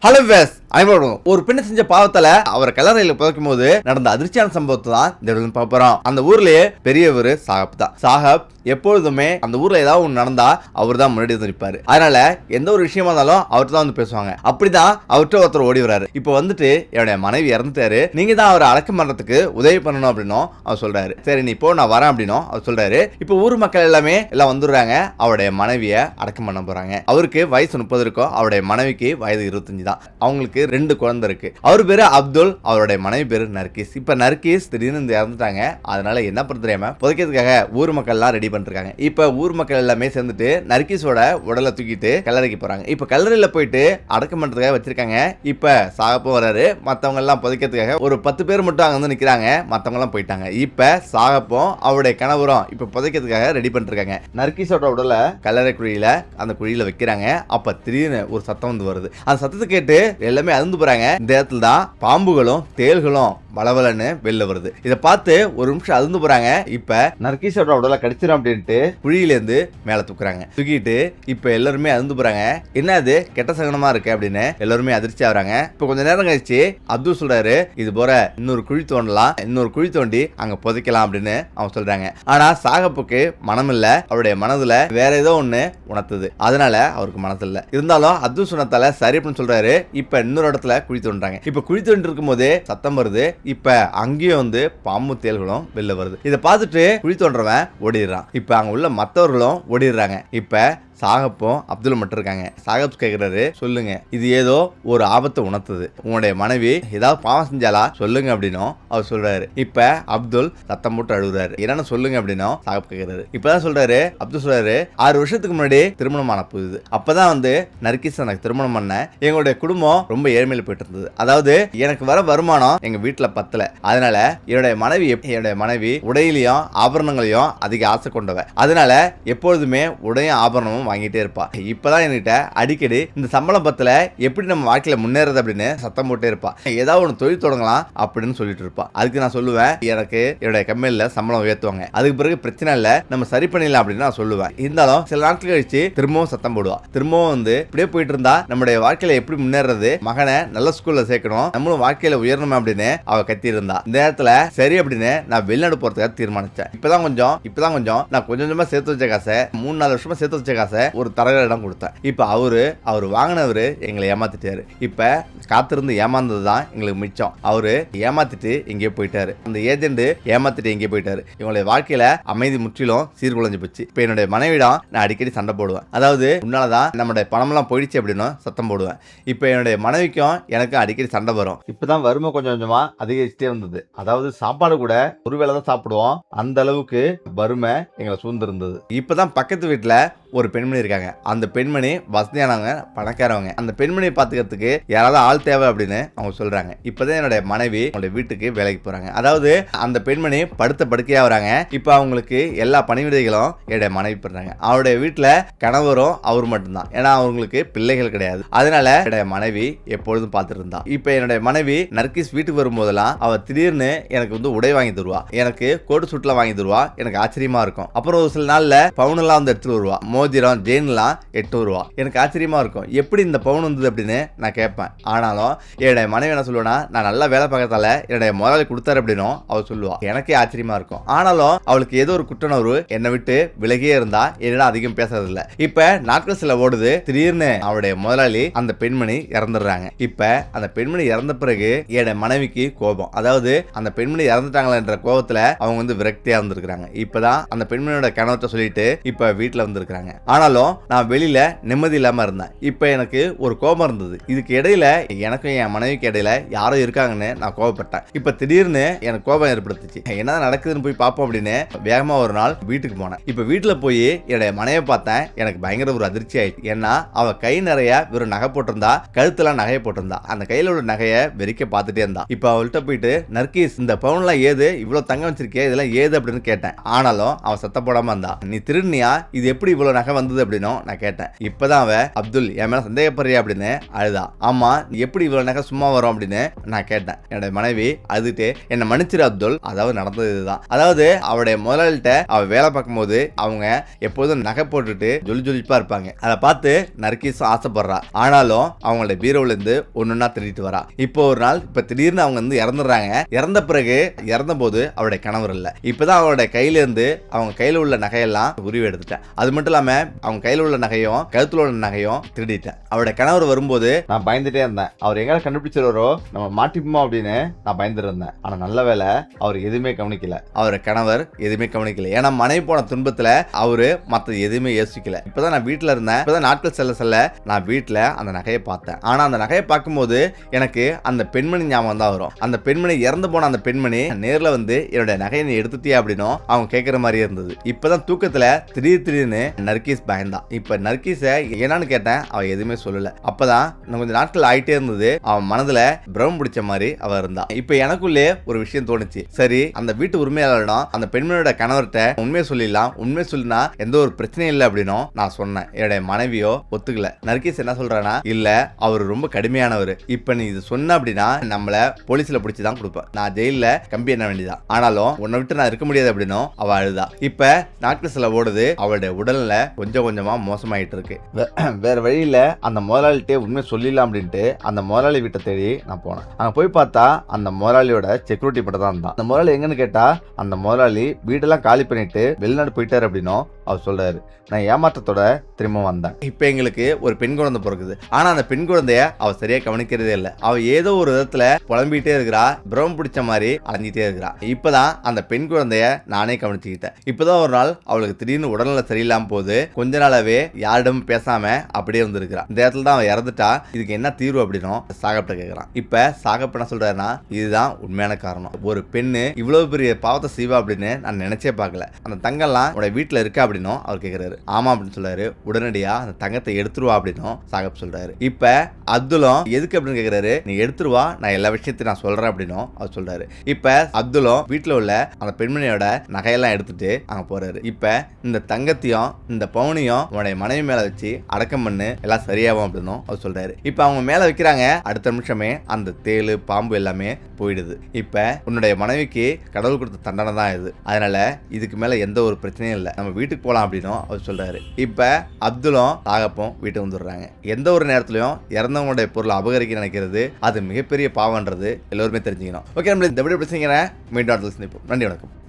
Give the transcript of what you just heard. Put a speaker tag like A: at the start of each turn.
A: Ale wes, அனைவரும் ஒரு பெண்ணு செஞ்ச பாவத்தால அவரை கல்லறையில புதைக்கும் போது நடந்த அதிர்ச்சியான சம்பவத்தை தான் இந்த இடத்துல பார்க்க அந்த ஊர்லயே பெரியவர் சாஹப் தான். சாஹப் எப்பொழுதுமே அந்த ஊர்ல ஏதாவது ஒன்று நடந்தா அவர் தான் முன்னாடி வந்து அதனால எந்த ஒரு விஷயமா இருந்தாலும் அவர்கிட்ட தான் வந்து பேசுவாங்க. அப்படிதான் அவர்கிட்ட ஒருத்தர் ஓடி வராரு இப்போ வந்துட்டு என்னுடைய மனைவி இறந்துட்டாரு. நீங்க தான் அவரை அடக்கம் பண்றதுக்கு உதவி பண்ணணும் அப்படின்னும் அவர் சொல்றாரு. சரி நீ இப்போ நான் வரேன் அப்படின்னும் அவர் சொல்றாரு. இப்போ ஊர் மக்கள் எல்லாமே எல்லாம் வந்துடுறாங்க. அவருடைய மனைவியை அடக்கம் பண்ண போறாங்க. அவருக்கு வயசு முப்பது இருக்கும். அவருடைய மனைவிக்கு வயது இருபத்தஞ்சு தான் அவங்களுக்கு ரெண்டு குழந்தை இருக்கு. அவர் பேரு அப்துல் அவருடைய மனைவி பேரு நர்கீஸ். இப்ப நர்கீஸ் திடீர்னு இந்த இறந்துட்டாங்க. அதனால என்ன பண்ண தெரியாம புதைக்கிறதுக்காக ஊர் மக்கள் எல்லாம் ரெடி பண்ணிருக்காங்க இப்ப ஊர் மக்கள் எல்லாமே சேர்ந்துட்டு நர்கீஸோட உடலை தூக்கிட்டு கல்லறைக்கு போறாங்க. இப்ப கல்லறையில போயிட்டு அடக்கம் பண்றதுக்காக வச்சிருக்காங்க. இப்ப சாகப்போ வராரு. மத்தவங்க எல்லாம் புதைக்கிறதுக்காக ஒரு பத்து பேர் மட்டும் அங்க வந்து நிக்கிறாங்க. மத்தவங்க எல்லாம் போயிட்டாங்க. இப்ப சாகப்போ அவருடைய கணவரும் இப்ப புதைக்கிறதுக்காக ரெடி பண்ணிருக்காங்க நர்கீஸோட உடலை கல்லறை குழியில அந்த குழியில வைக்கிறாங்க. அப்ப திடீர்னு ஒரு சத்தம் வந்து வருது. அந்த சத்தத்தை கேட்டு எல்லாமே அறந்து போறாங்க இந்த இடத்துல தான் பாம்புகளும் தேள்களும் வளவலன்னு வெளில வருது. இதை பார்த்து ஒரு நிமிஷம் அழுந்து போறாங்க. இப்ப நர்கீஷோட உடலை கடிச்சிடும் அப்படின்ட்டு குழியில இருந்து மேல தூக்குறாங்க. தூக்கிட்டு இப்ப எல்லாருமே அழுந்து போறாங்க. என்ன அது? கெட்ட சகனமா இருக்கு அப்படின்னு எல்லாருமே அதிர்ச்சி ஆகுறாங்க. இப்ப கொஞ்ச நேரம் கழிச்சு அப்துல் சொல்றாரு இது போற இன்னொரு குழி தோண்டலாம் இன்னொரு குழி தோண்டி அங்க புதைக்கலாம் அப்படின்னு அவங்க சொல்றாங்க. ஆனா சாகப்புக்கு மனம் இல்ல அவருடைய மனதுல வேற ஏதோ ஒண்ணு உணர்த்துது. அதனால அவருக்கு மனசு இல்ல. இருந்தாலும் அப்துல் சொன்னதால சரி அப்படின்னு சொல்றாரு. இப்ப இன்னொரு இடத்துல குழி தோண்டுறாங்க இப்ப குழி தோண்டி இருக்கும் போதே சத்தம் வருது. இப்போ அங்கேயும் வந்து பாம்பு தேல்களும் வெளில வருது. இதை பார்த்துட்டு குழி தோன்றவன் ஓடிடுறான். இப்போ அங்கே உள்ள மற்றவர்களும் ஓடிடுறாங்க. இப்போ சாகப்பும் அப்துல் மட்டும் இருக்காங்க. சாகப் கேட்குறாரு சொல்லுங்க. இது ஏதோ ஒரு ஆபத்தை உணர்த்துது. உன்னுடைய மனைவி ஏதாவது பாவம் செஞ்சாலா சொல்லுங்க அப்படின்னும் அவர் சொல்றாரு. இப்ப அப்துல் சத்தம் போட்டு அழுகுறாரு. என்னன்னு சொல்லுங்க அப்படின்னும் சாகப் கேட்குறாரு இப்பதான் சொல்றாரு அப்துல் சொல்றாரு ஆறு வருஷத்துக்கு முன்னாடி திருமணம் ஆன புதுது அப்பதான் வந்து நர்கிஸ் எனக்கு திருமணம் பண்ண எங்களுடைய குடும்பம் ரொம்ப ஏழ்மையில் போயிட்டு இருந்தது. அதாவது எனக்கு வர வருமானம் எங்க வீட்டுல பத்தல. அதனால என்னுடைய மனைவி என்னுடைய மனைவி உடையிலையும் ஆபரணங்களையும் அதிக ஆசை கொண்டவ. அதனால எப்பொழுதுமே உடையும் ஆபரணமும் வாங்கிட்டே இருப்பா. இப்பதான் என்கிட்ட அடிக்கடி இந்த சம்பளம் பத்தில் எப்படி நம்ம வாழ்க்கையில முன்னேறது அப்படின்னு சத்தம் போட்டே இருப்பா. ஏதாவது ஒன்று தொழில் தொடங்கலாம் அப்படின்னு சொல்லிட்டு இருப்பா. அதுக்கு நான் சொல்லுவேன் எனக்கு என்னுடைய கம்பெனில சம்பளம் உயர்த்துவாங்க. அதுக்கு பிறகு பிரச்சனை இல்லை நம்ம சரி பண்ணிடலாம் அப்படின்னு நான் சொல்லுவேன். இருந்தாலும் சில நாட்கள் கழிச்சு திரும்பவும் சத்தம் போடுவா. திரும்பவும் வந்து இப்படியே போயிட்டு இருந்தா நம்முடைய வாழ்க்கையில எப்படி முன்னேறது மகனை நல்ல ஸ்கூல்ல சேர்க்கணும் நம்மளும் வாழ்க்கையில உயரணும் அப்படின்னு அவ கத்தி இருந்தா இந்த நேரத்துல சரி அப்படின்னு நான் வெளிநாடு போறதுக்காக தீர்மானிச்சேன். இப்பதான் கொஞ்சம் இப்பதான் கொஞ்சம் நான் கொஞ்சம் கொஞ்சமா சேர்த்து வச்ச காசை மூணு நாலு வருஷமா சேர்த்து வச்ச காசை ஒரு தரகரிடம் கொடுத்தேன். இப்போ அவரு அவர் வாங்கினவரு எங்களை ஏமாத்திட்டாரு. இப்போ காத்திருந்து ஏமாந்தது தான் எங்களுக்கு மிச்சம். அவரு ஏமாத்திட்டு எங்கேயோ போயிட்டாரு. அந்த ஏஜென்ட் ஏமாத்திட்டு எங்கேயோ போயிட்டாரு. இவங்களுடைய வாழ்க்கையில அமைதி முற்றிலும் சீர்குலைஞ்சு போச்சு. இப்போ என்னுடைய மனைவிடம் நான் அடிக்கடி சண்டை போடுவேன். அதாவது உன்னாலதான் நம்மளுடைய பணம்லாம் போயிடுச்சு அப்படின்னு சத்தம் போடுவேன். இப்போ என்னுடைய மனைவிக்கும் எனக்கும் அடிக்கடி சண்டை வரும். இப்போதான் வறுமை கொஞ்சம் கொஞ்சமா அதிகரிச்சுட்டே வந்தது. அதாவது சாப்பாடு கூட ஒருவேளை தான் சாப்பிடுவோம். அந்த அளவுக்கு வறுமை எங்களை சூழ்ந்திருந்தது. இப்போதான் பக்கத்து வீட்டில் ஒரு பெண்மணி இருக்காங்க. அந்த பெண்மணி வசதியானவங்க பணக்காரவங்க. அந்த பெண்மணியை பார்த்துக்கிறதுக்கு யாராவது ஆள் தேவை அப்படின்னு அவங்க சொல்றாங்க. இப்போதான் என்னுடைய மனைவி அவங்களுடைய வீட்டுக்கு வேலைக்கு போறாங்க. அதாவது அந்த பெண்மணி படுத்த படுக்கையாக வராங்க. இப்போ அவங்களுக்கு எல்லா பணிவிடைகளும் என்னுடைய மனைவி பண்றாங்க அவருடைய வீட்டில் கணவரும் அவர் மட்டும்தான். ஏன்னா அவங்களுக்கு பிள்ளைகள் கிடையாது. அதனால என்னுடைய மனைவி எப்பொழுதும் பார்த்துட்டு இருந்தா. இப்போ என்னுடைய மனைவி நர்கிஸ் வீட்டுக்கு வரும்போதெல்லாம் அவ திடீர்னு எனக்கு வந்து உடை வாங்கி தருவா. எனக்கு கோட்டு சுட்டில் வாங்கி தருவா. எனக்கு ஆச்சரியமா இருக்கும். அப்புறம் ஒரு சில நாளில் பவுனெல்லாம் வந்து எடுத்துட்டு வருவா. மோதிரம் ஜெயின்லாம் எட்டு வருவா எனக்கு ஆச்சரியமாக இருக்கும் எப்படி இந்த பவுன் வந்தது அப்படின்னு நான் கேட்பேன். ஆனாலும் என்னுடைய மனைவி என்ன சொல்லுவேன்னா நான் நல்லா வேலை பார்க்கறதால என்னுடைய முதலாளி கொடுத்தாரு அப்படின்னும் அவள் சொல்லுவா. எனக்கே ஆச்சரியமாக இருக்கும் ஆனாலும் அவளுக்கு ஏதோ ஒரு குற்றணர்வு என்னை விட்டு விலகியே இருந்தா என்னிடம் அதிகம் பேசுறதில்ல. இப்போ நாட்கள் சில ஓடுது. திடீர்னு அவளுடைய முதலாளி அந்த பெண்மணி இறந்துடுறாங்க. இப்போ அந்த பெண்மணி இறந்த பிறகு என்னுடைய மனைவிக்கு கோபம். அதாவது அந்த பெண்மணி இறந்துட்டாங்களேன்ற கோபத்தில் அவங்க வந்து விரக்தியாக இருந்திருக்கிறாங்க. இப்போதான் அந்த பெண்மணியோட கணவத்தை சொல்லிட்டு வீட்டில் வந்திருக்குறாங்க. ஆனாலும் நான் வெளியில நிம்மதி இல்லாம இருந்தேன். இப்ப எனக்கு ஒரு கோபம் இருந்தது. இதுக்கு இடையில எனக்கும் என் மனைவிக்கு இடையில யாரோ இருக்காங்கன்னு நான் கோபப்பட்டேன். இப்ப திடீர்னு எனக்கு கோபம் ஏற்படுத்துச்சு. என்ன நடக்குதுன்னு போய் பார்ப்போம் அப்படின்னு வேகமா ஒரு நாள் வீட்டுக்கு போனேன். இப்ப வீட்டுல போய் என்னுடைய மனைவியை பார்த்தேன். எனக்கு பயங்கர ஒரு அதிர்ச்சி ஆயிடுச்சு. ஏன்னா அவ கை நிறைய வெறும் நகை போட்டிருந்தா கழுத்துலாம் நகையை போட்டிருந்தா. அந்த கையில உள்ள நகையை வெறிக்க பார்த்துட்டே இருந்தா. இப்ப அவள்கிட்ட போயிட்டு நர்கீஸ் இந்த பவுன்லாம் ஏது? இவ்வளவு தங்கம் வச்சிருக்கே இதெல்லாம் ஏது? அப்படின்னு கேட்டேன். ஆனாலும் அவன் சத்த போடாம இருந்தா. நீ திருநியா இது எப்படி இவ்வளவு நகை வந்தது அப்படின்னும் நான் கேட்டேன். இப்பதான் அவ அப்துல் என் மேல சந்தேகப்படுறியா? அப்படின்னு. அழுதா ஆமா எப்படி இவ்வளவு நகை சும்மா வரும் அப்படின்னு நான் கேட்டேன். என்னோட மனைவி அழுதுட்டு என்ன மன்னிச்சிரு அப்துல். அதாவது நடந்தது இதுதான். அதாவது அவருடைய முதலாளிட்ட அவ வேலை பார்க்கும்போது அவங்க எப்போதும் நகை போட்டுட்டு ஜொலி ஜொலிப்பா இருப்பாங்க. அதை பார்த்து நர்கீஸும் ஆசைப்படுறா. ஆனாலும் அவங்களோட பீரோல இருந்து ஒன்னொன்னா திருடிட்டு வரா. இப்போ ஒரு நாள் இப்ப திடீர்னு அவங்க வந்து இறந்துடுறாங்க. இறந்த பிறகு இறந்த போது அவருடைய கணவர் இல்லை. இப்பதான் அவருடைய கையில இருந்து அவங்க கையில உள்ள நகையெல்லாம் உருவி எடுத்துட்டேன். அது மட்டும் இல்லாம அவங்க கையில உள்ள நகையும் கழுத்துல உள்ள நகையும் திருடிட்டேன். அவருடைய கணவர் வரும்போது நான் பயந்துட்டே இருந்தேன். அவர் எங்க கண்டுபிடிச்சிருவாரோ நம்ம மாட்டிப்போமா அப்படின்னு நான் பயந்துட்டு இருந்தேன். ஆனா நல்ல வேலை அவர் எதுவுமே கவனிக்கல. அவர் கணவர் எதுவுமே கவனிக்கல. ஏன்னா மனைவி போன துன்பத்துல அவரு மத்த எதுவுமே யோசிக்கல. இப்பதான் நான் வீட்டுல இருந்தேன். இப்பதான் நாட்கள் செல்ல செல்ல நான் வீட்டுல அந்த நகையை பார்த்தேன். ஆனா அந்த நகையை பார்க்கும்போது எனக்கு அந்த பெண்மணி ஞாபகம் தான் வரும். அந்த பெண்மணி இறந்து போன அந்த பெண்மணி நேர்ல வந்து என்னுடைய நகையை நீ எடுத்துட்டியா? அப்படின்னும் அவங்க கேட்குற மாதிரியே இருந்தது. இப்பதான் தூக்கத்துல திடீர் திடீர்னு நர்கீஸ் பயந்தான் இப்ப நர்கீஸை என்னன்னு கேட்டேன் அவ எதுவுமே சொல்லல. அப்பதான் இன்னும் கொஞ்சம் நாட்கள் ஆயிட்டே இருந்தது. அவன் மனதுல பிரமம் பிடிச்ச மாதிரி அவள் இருந்தான் இப்ப எனக்குள்ளே ஒரு விஷயம் தோணுச்சு. சரி அந்த வீட்டு உரிமையாளரிடம் அந்த பெண்மணியோட கணவர்கிட்ட உண்மையை சொல்லிடலாம். உண்மையை சொல்லினா எந்த ஒரு பிரச்சனையும் இல்லை அப்படின்னும் நான் சொன்னேன். என்னுடைய மனைவியோ ஒத்துக்கல. நர்கீஸ் என்ன சொல்றானா இல்ல அவர் ரொம்ப கடுமையானவர். இப்ப நீ இது சொன்ன அப்படின்னா நம்மள போலீஸ்ல பிடிச்சி தான் கொடுப்பேன் நான் ஜெயில கம்பி என்ன வேண்டியதான் ஆனாலும் உன்னை விட்டு நான் இருக்க முடியாது அப்படின்னும் அவள் அழுதா. இப்ப நாட்கள் சில ஓடுது. அவளுடைய உடல்ல கொஞ்சம் கொஞ்சமா மோசமாயிட்டு இருக்கு வே- வேற வழியில அந்த முதலாளிட்டே உண்மை சொல்லிடலாம் அப்படின்ட்டு அந்த முதலாளி வீட்டை தேடி நான் போனேன். அங்க போய் பார்த்தா அந்த முதலாளியோட செக்யூரிட்டி மட்டும் தான் இருந்தான். அந்த முதலாளி எங்கன்னு கேட்டா அந்த முதலாளி வீடெல்லாம் காலி பண்ணிட்டு வெளிநாடு போயிட்டாரு அப்படின்னும் அவர் சொல்றாரு. நான் ஏமாற்றத்தோட திரும்ப வந்தேன். இப்போ எங்களுக்கு ஒரு பெண் குழந்தை பிறக்குது. ஆனா அந்த பெண் குழந்தைய அவ சரியா கவனிக்கிறதே இல்லை. அவ ஏதோ ஒரு விதத்துல புலம்பிட்டே இருக்கிறா பிரமம் பிடிச்ச மாதிரி அலைஞ்சிட்டே இருக்கிறா. இப்பதான் அந்த பெண் குழந்தைய நானே கவனிச்சுக்கிட்டேன். இப்பதான் ஒரு நாள் அவளுக்கு திடீர்னு உடல்நல சரியில்லாம போது கொஞ்ச நாளாவே யாரிடமும் பேசாம அப்படியே இருந்திருக்கிறான். இந்த இடத்துல தான் அவன் இறந்துட்டா இதுக்கு என்ன தீர்வு அப்படின்னும் சாகப்ட கேட்கறான் இப்ப சாகப் என்ன சொல்றாருன்னா இதுதான் உண்மையான காரணம். ஒரு பெண்ணு இவ்வளவு பெரிய பாவத்தை செய்வா அப்படின்னு நான் நினைச்சே பார்க்கல. அந்த தங்கம்லாம் உடைய வீட்டுல இருக்கா அப்படின்னும் அவர் கேட்கிறாரு ஆமா அப்படின்னு சொல்றாரு. உடனடியா அந்த தங்கத்தை எடுத்துருவா அப்படின்னும் சாகப் சொல்றாரு. இப்ப அப்துலும் எதுக்கு அப்படின்னு கேட்கிறாரு நீ எடுத்துருவா நான் எல்லா விஷயத்தையும் நான் சொல்றேன் அப்படின்னும் அவர் சொல்றாரு. இப்ப அப்துலும் வீட்டுல உள்ள அந்த பெண்மணியோட நகையெல்லாம் எடுத்துட்டு அங்க போறாரு. இப்ப இந்த தங்கத்தையும் இந்த இந்த பவுனையும் உன்னுடைய மனைவி மேல வச்சு அடக்கம் பண்ணு எல்லாம் சரியாகும் அப்படின்னும் அவர் சொல்றாரு. இப்ப அவங்க மேல வைக்கிறாங்க அடுத்த நிமிஷமே அந்த தேளு பாம்பு எல்லாமே போயிடுது. இப்ப உன்னுடைய மனைவிக்கு கடவுள் கொடுத்த தண்டனை தான் இது. அதனால இதுக்கு மேல எந்த ஒரு பிரச்சனையும் இல்லை. நம்ம வீட்டுக்கு போகலாம் அப்படின்னும் அவர் சொல்றாரு. இப்ப அப்துலும் தாகப்பும் வீட்டுக்கு வந்துடுறாங்க. எந்த ஒரு நேரத்திலையும் இறந்தவங்களுடைய பொருளை அபகரிக்க நினைக்கிறது அது மிகப்பெரிய பாவன்றது எல்லோருமே தெரிஞ்சுக்கணும். ஓகே நம்மளுக்கு இந்த வீடியோ பிரச்சனை மீண்டும் அடுத்த சந்திப்போம். நன்றி வணக்கம்.